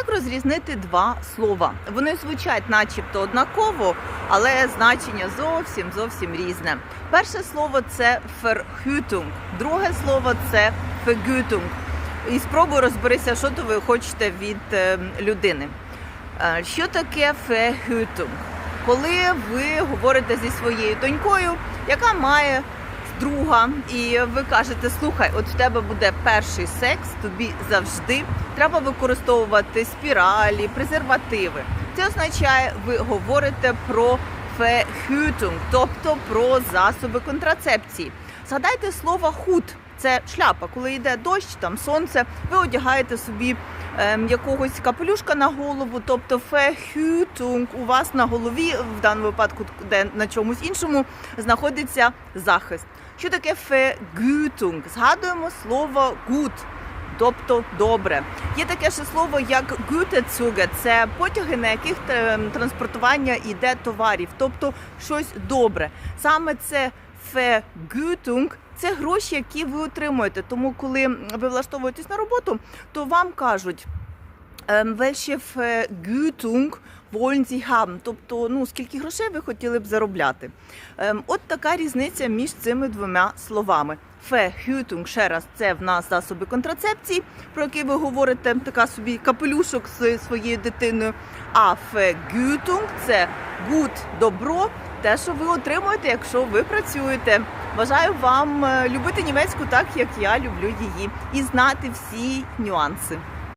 Як розрізнити два слова? Вони звучать начебто однаково, але значення зовсім зовсім різне. Перше слово це verhütung, друге слово це vergütung. І спробуй розберися, що то ви хочете від е, людини. Е, Що таке verhütung? Коли ви говорите зі своєю донькою, яка має друга, і ви кажете: слухай, от в тебе буде перший секс, тобі завжди треба використовувати спіралі, презервативи. Це означає, ви говорите про verhütung, тобто про засоби контрацепції. Згадайте слово худ. Це шляпа, коли йде дощ, там сонце, ви одягаєте собі ем, якогось капелюшка на голову, тобто фехютунг у вас на голові, в даному випадку, де на чомусь іншому, знаходиться захист. Що таке фегютунг? Згадуємо слово гуд, тобто добре. Є таке ще слово як гютецуге, це потяги, на яких ем, транспортування йде товарів, тобто щось добре. Саме це фегютунг це гроші, які ви отримуєте. Тому, коли ви влаштовуєтесь на роботу, то вам кажуть. Welche Vergütung wollen Sie haben? Тобто, ну скільки грошей ви хотіли б заробляти? Ем, От така різниця між цими двома словами. Verhütung, ще раз, це в нас засоби контрацепції, про які ви говорите, така собі капелюшок з своєю дитиною. А Vergütung – це good, добро, те, що ви отримуєте, якщо ви працюєте. Бажаю вам е, любити німецьку так, як я люблю її, і знати всі нюанси.